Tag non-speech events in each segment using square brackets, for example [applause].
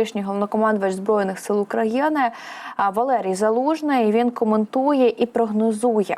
колишній головнокомандувач збройних сил України Валерій Залужний. Він коментує і прогнозує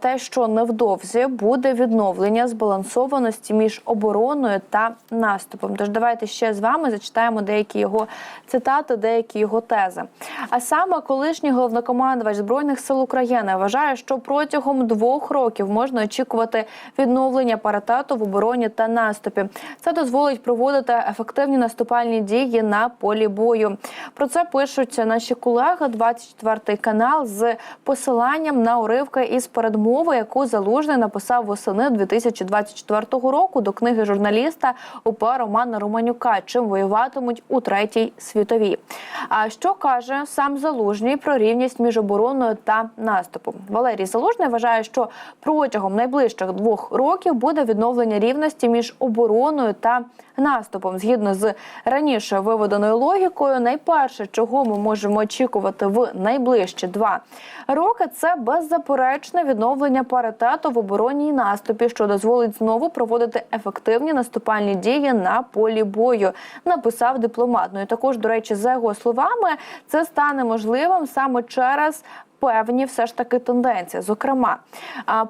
те, що невдовзі буде відновлення збалансованості між обороною та наступом. Тож давайте ще з вами зачитаємо деякі його цитати, деякі його тези. А саме колишній головнокомандувач збройних сил України вважає, що протягом двох років можна очікувати відновлення паритету в обороні та наступі. Це дозволить проводити ефективні наступальні дії на полі бою. Про це пишуть наші колеги. 24 канал з посиланням на уривки із передмови, яку залужний написав восени 2024 року до книги журналіста УПА Романа Романюка. Чим воюватимуть у третій світовій. А що каже сам залужний про рівність між обороною та наступом? Валерій Залужний вважає, що протягом найближчих двох років буде відновлення рівності між обороною та наступом. Згідно з раніше виведеною логікою, найперше, чого ми можемо очікувати в найближчі два роки, це беззаперечне відновлення паритету в обороні і наступі, що дозволить знову проводити ефективні наступальні дії на полі бою. Написав дипломат. Ну і також, до речі, за його словами, це стане можливим саме через певні все ж таки тенденції. Зокрема,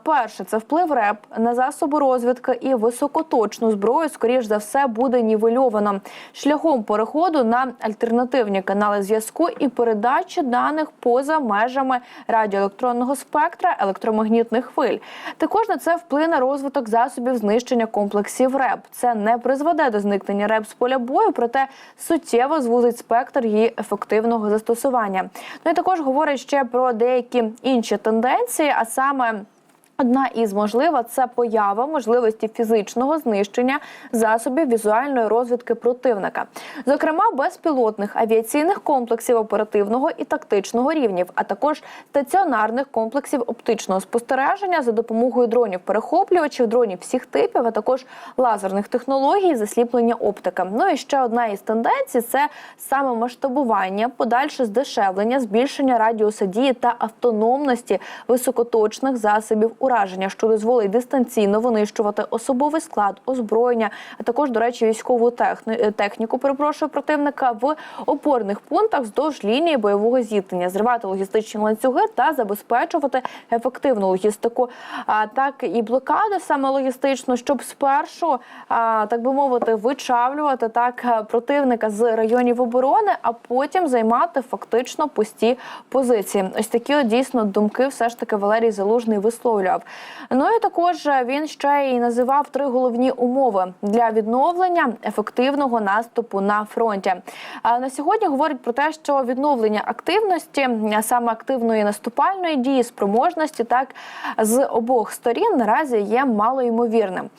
перше це вплив РЕП на засоби розвідки і високоточну зброю, скоріш за все, буде нівельовано шляхом переходу на альтернативні канали зв'язку і передачі даних поза межами радіоелектронного спектра електромагнітних хвиль. Також на це вплине розвиток засобів знищення комплексів РЕП. Це не призведе до зникнення РЕП з поля бою, проте суттєво звузить спектр її ефективного застосування. Ну і також говорять ще про деякі інші тенденції, а саме. Одна із можлива це поява можливості фізичного знищення засобів візуальної розвідки противника, зокрема безпілотних авіаційних комплексів оперативного і тактичного рівнів, а також стаціонарних комплексів оптичного спостереження за допомогою дронів перехоплювачів, дронів всіх типів, а також лазерних технологій, засліплення оптика. Ну і ще одна із тенденцій це саме масштабування, подальше здешевлення, збільшення радіуса дії та автономності високоточних засобів ураження, що дозволить дистанційно винищувати особовий склад, озброєння, а також, до речі, військову техні- техніку, перепрошую противника в опорних пунктах вздовж лінії бойового зіткнення, зривати логістичні ланцюги та забезпечувати ефективну логістику. А так і блокади саме логістично, щоб спершу, а, так би мовити, вичавлювати так е, противника з районів оборони, а потім займати фактично пусті позиції. Ось такі дійсно думки, все ж таки Валерій Залужний висловлював. Ну і також він ще й називав три головні умови для відновлення ефективного наступу на фронті. А на сьогодні говорить про те, що відновлення активності, саме активної наступальної дії, спроможності, так з обох сторін наразі є малоймовірним.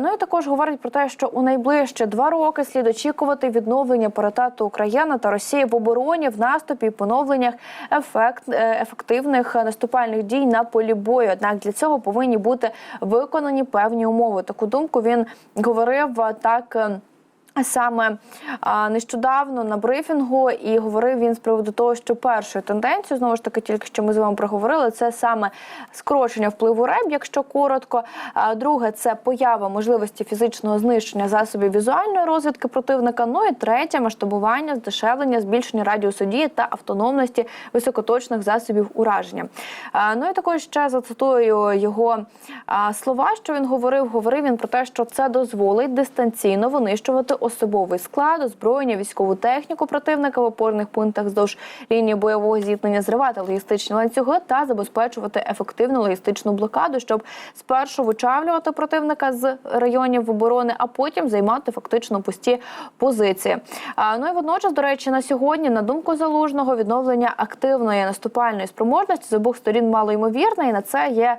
Ну і також говорить про те, що у найближчі два роки слід очікувати відновлення паритету України та Росії в обороні, в наступі і поновленнях ефект е, ефективних наступальних дій на полі бою. Однак для цього повинні бути виконані певні умови. Таку думку він говорив так. Саме нещодавно на брифінгу і говорив він з приводу того, що першою тенденцією, знову ж таки, тільки що ми з вами проговорили, це саме скорочення впливу РЕБ, якщо коротко. А, друге це поява можливості фізичного знищення засобів візуальної розвідки противника. Ну і третє масштабування, здешевлення, збільшення радіусу дії та автономності високоточних засобів ураження. Ну і також ще зацитую його слова, що він говорив. Говорив він про те, що це дозволить дистанційно винищувати особовий склад, озброєння, військову техніку противника в опорних пунктах вздовж лінії бойового зіткнення, зривати логістичні ланцюги та забезпечувати ефективну логістичну блокаду, щоб спершу вичавлювати противника з районів оборони, а потім займати фактично пусті позиції. Ну і водночас, до речі, на сьогодні, на думку залужного, відновлення активної наступальної спроможності з обох сторін мало ймовірне, і на це є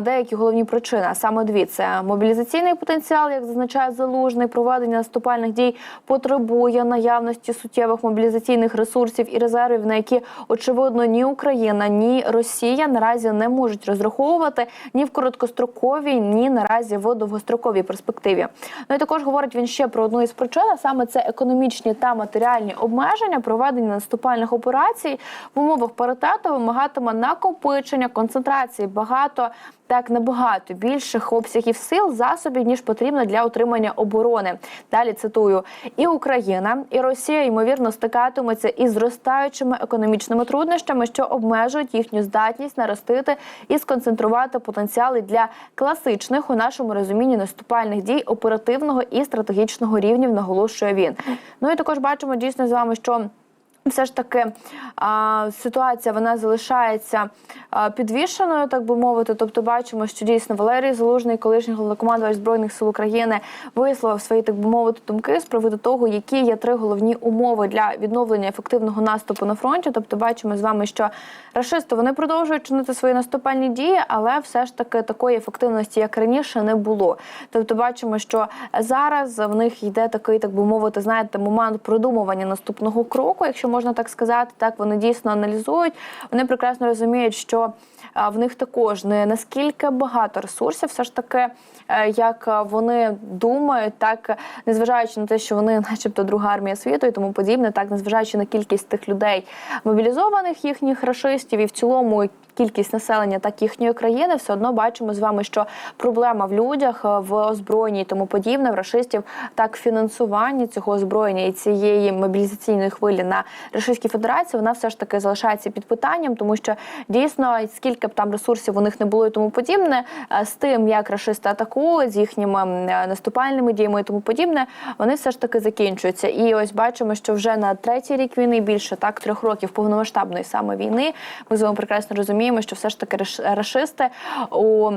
деякі головні причини. Саме дві це мобілізаційний потенціал, як зазначає залужний, проведення наступальних дій потребує наявності суттєвих мобілізаційних ресурсів і резервів, на які очевидно ні Україна, ні Росія наразі не можуть розраховувати ні в короткостроковій, ні наразі в довгостроковій перспективі. Ну і також говорить він ще про одну із причин, а саме це економічні та матеріальні обмеження проведення наступальних операцій в умовах паритету вимагатиме накопичення концентрації багато. Так набагато більших обсягів сил засобів ніж потрібно для утримання оборони. Далі цитую. Цитую, і Україна, і Росія ймовірно стикатимуться із зростаючими економічними труднощами, що обмежують їхню здатність наростити і сконцентрувати потенціали для класичних у нашому розумінні наступальних дій оперативного і стратегічного рівнів. Наголошує він. Ну і також бачимо дійсно з вами, що. Все ж таки ситуація вона залишається підвішеною, так би мовити. Тобто, бачимо, що дійсно Валерій Залужний, колишній головнокомандувач збройних сил України, висловив свої так би мовити думки з приводу того, які є три головні умови для відновлення ефективного наступу на фронті. Тобто, бачимо з вами, що рашисти вони продовжують чинити свої наступальні дії, але все ж таки такої ефективності, як раніше, не було. Тобто, бачимо, що зараз в них йде такий, так би мовити, знаєте, момент продумування наступного кроку, якщо можна так сказати, так вони дійсно аналізують. Вони прекрасно розуміють, що в них також не наскільки багато ресурсів, все ж таки, е, як вони думають, так незважаючи на те, що вони, [laughs] начебто, друга армія світу і тому подібне, так незважаючи на кількість тих людей мобілізованих їхніх рашистів, і в цілому кількість населення, так їхньої країни, все одно бачимо з вами, що проблема в людях, е, в озброєнні і тому подібне, в рашистів так фінансування цього озброєння і цієї мобілізаційної хвилі на Російській Федерації, вона все ж таки залишається під питанням, тому що дійсно скільки б там ресурсів у них не було і тому подібне, е, з тим як рашисти атакують, з їхніми е, наступальними діями і тому подібне, вони все ж таки закінчуються. І ось бачимо, що вже на третій рік війни більше так трьох років повномасштабної саме війни. Ми з вами прекрасно розуміємо, що все ж таки раш- рашисти у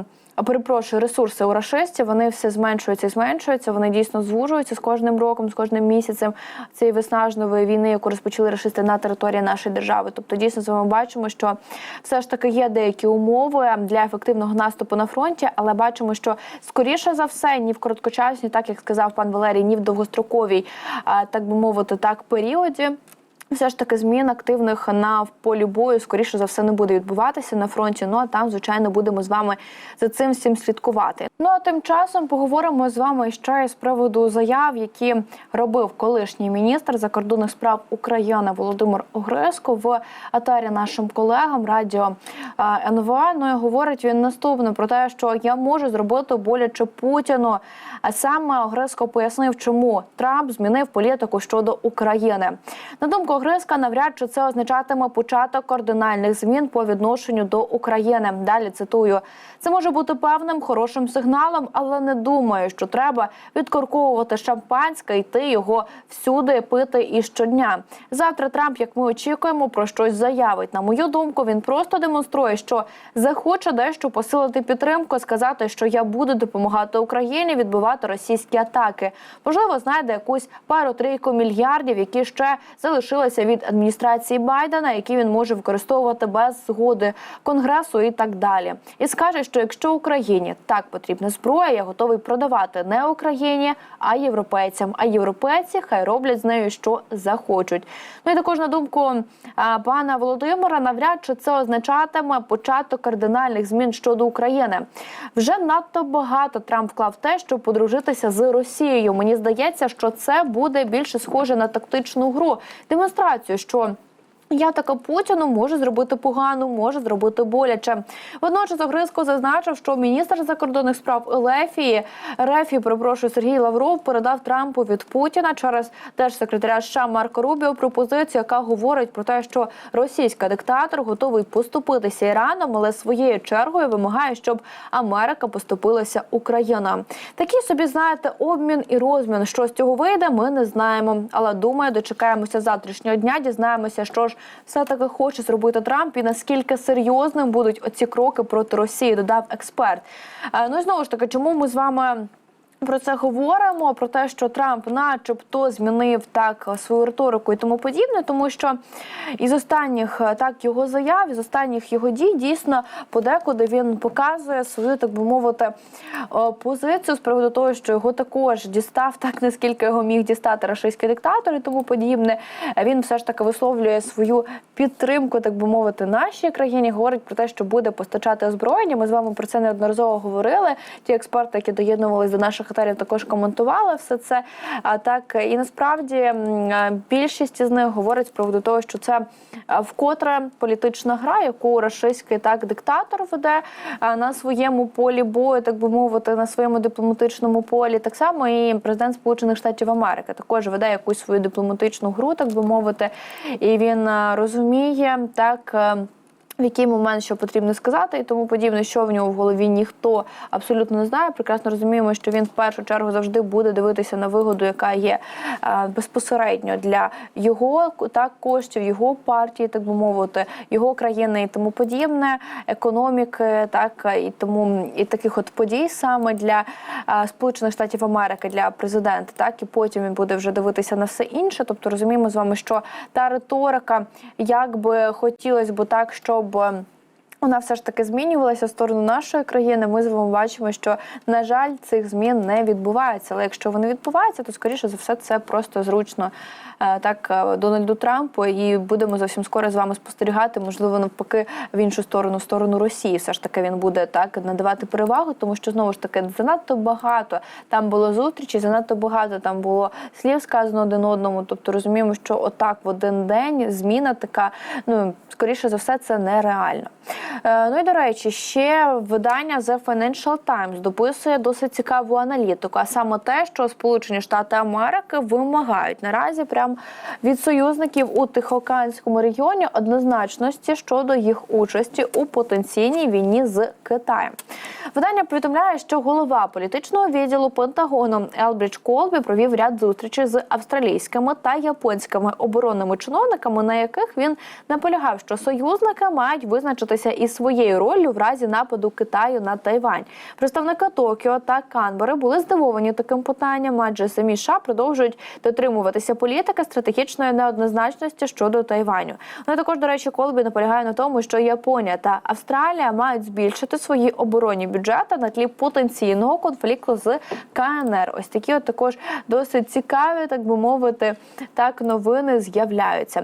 Перепрошую, ресурси у рашистів вони все зменшуються і зменшуються. Вони дійсно звужуються з кожним роком, з кожним місяцем цієї виснажливої війни, яку розпочали рашисти на території нашої держави. Тобто, дійсно з вами бачимо, що все ж таки є деякі умови для ефективного наступу на фронті, але бачимо, що скоріше за все, ні в короткочасній, так як сказав пан Валерій, ні в довгостроковій, так би мовити, так періоді. Все ж таки змін активних на полі бою, скоріше за все, не буде відбуватися на фронті. Ну а там, звичайно, будемо з вами за цим всім слідкувати. Ну а тим часом поговоримо з вами ще з приводу заяв, які робив колишній міністр закордонних справ України Володимир Огриско в атарі нашим колегам радіо а, НВА. Ну і говорить він наступне про те, що я можу зробити боляче Путіну. А саме Огриско пояснив, чому Трамп змінив політику щодо України. На думку Огризка, навряд чи це означатиме початок кардинальних змін по відношенню до України. Далі цитую: це може бути певним хорошим сигналом, але не думаю, що треба відкорковувати шампанське, йти його всюди пити і щодня. Завтра Трамп, як ми очікуємо, про щось заявить. На мою думку, він просто демонструє, що захоче дещо посилити підтримку, сказати, що я буду допомагати Україні відбивати російські атаки. Можливо, знайде якусь пару-трійку мільярдів, які ще залишилися від адміністрації Байдена, які він може використовувати без згоди конгресу і так далі. І скаже, що якщо Україні так потрібна зброя, я готовий продавати не Україні, а європейцям. А європейці хай роблять з нею, що захочуть. Ну і також на думку пана Володимира, навряд чи це означатиме початок кардинальних змін щодо України. Вже надто багато Трамп вклав те, щоб подружитися з Росією. Мені здається, що це буде більше схоже на тактичну гру, демонстрацію, що. Я така Путіну може зробити погану, може зробити боляче. Водночас Огризко зазначив, що міністр закордонних справ Елефії Рефі, перепрошую, Сергій Лавров передав Трампу від Путіна через держсекретаря США Марко Рубіо пропозицію, яка говорить про те, що російський диктатор готовий поступитися Іраном, але своєю чергою вимагає, щоб Америка поступилася Україна. Такий собі знаєте обмін і розмін. Що з цього вийде, ми не знаємо. Але думаю, дочекаємося завтрашнього дня. Дізнаємося, що ж все таки хоче зробити Трамп і наскільки серйозним будуть оці кроки проти Росії, додав експерт. Е, Ну і знову ж таки, чому ми з вами. Про це говоримо про те, що Трамп, начебто, змінив так свою риторику і тому подібне, тому що із останніх е, так його заяв, із останніх його дій дійсно подекуди він показує свою, так би мовити, е, позицію з приводу того, що його також дістав так, наскільки його міг дістати рашистський диктатор і тому подібне. Він все ж таки висловлює свою підтримку, так би мовити, нашій країні. Говорить про те, що буде постачати озброєння. Ми з вами про це неодноразово говорили. Ті експерти, які доєднувалися до наших шахтарів також коментували все це. А так і насправді е, більшість із них говорить з приводу того, що це е, вкотре політична гра, яку рашистський так диктатор веде е, на своєму полі бою, так би мовити, на своєму дипломатичному полі. Так само і президент Сполучених Штатів Америки також веде якусь свою дипломатичну гру, так би мовити, і він розуміє так. В який момент що потрібно сказати і тому подібне, що в нього в голові ніхто абсолютно не знає. Прекрасно розуміємо, що він в першу чергу завжди буде дивитися на вигоду, яка є е, безпосередньо для його так коштів, його партії, так би мовити, його країни і тому подібне, економіки, так і тому і таких от подій саме для е, Сполучених Штатів Америки, для президента, так і потім він буде вже дивитися на все інше. Тобто розуміємо з вами, що та риторика, як би хотілося б так, щоб щоб е, вона все ж таки змінювалася в сторону нашої країни. Ми з вами бачимо, що на жаль, цих змін не відбувається. Але якщо вони відбуваються, то скоріше за все це просто зручно е, так е, Дональду Трампу. І будемо зовсім скоро з вами спостерігати. Можливо, навпаки, в іншу сторону, в сторону Росії, все ж таки він буде так надавати перевагу, тому що знову ж таки занадто багато там було зустрічі, занадто багато там було слів сказано один одному. Тобто розуміємо, що отак в один день зміна така, ну скоріше за все, це нереально. Е, Ну і до речі, ще видання The Financial Times дописує досить цікаву аналітику, а саме те, що Сполучені Штати Америки вимагають наразі прям від союзників у Тихоокеанському регіоні однозначності щодо їх участі у потенційній війні з Китаєм. Видання повідомляє, що голова політичного відділу Пентагону Елбрідж Колбі провів ряд зустрічей з австралійськими та японськими оборонними чиновниками, на яких він наполягав, що союзники мають визначитися із своєю роллю в разі нападу Китаю на Тайвань. Представники Токіо та Канбери були здивовані таким питанням, адже самі США продовжують дотримуватися політики стратегічної неоднозначності щодо Тайваню. Ну і також, до речі, Колбі наполягає на тому, що Японія та Австралія мають збільшити свої оборонні бюджети на тлі потенційного конфлікту з КНР. Ось такі от також досить цікаві, так би мовити, так новини з'являються.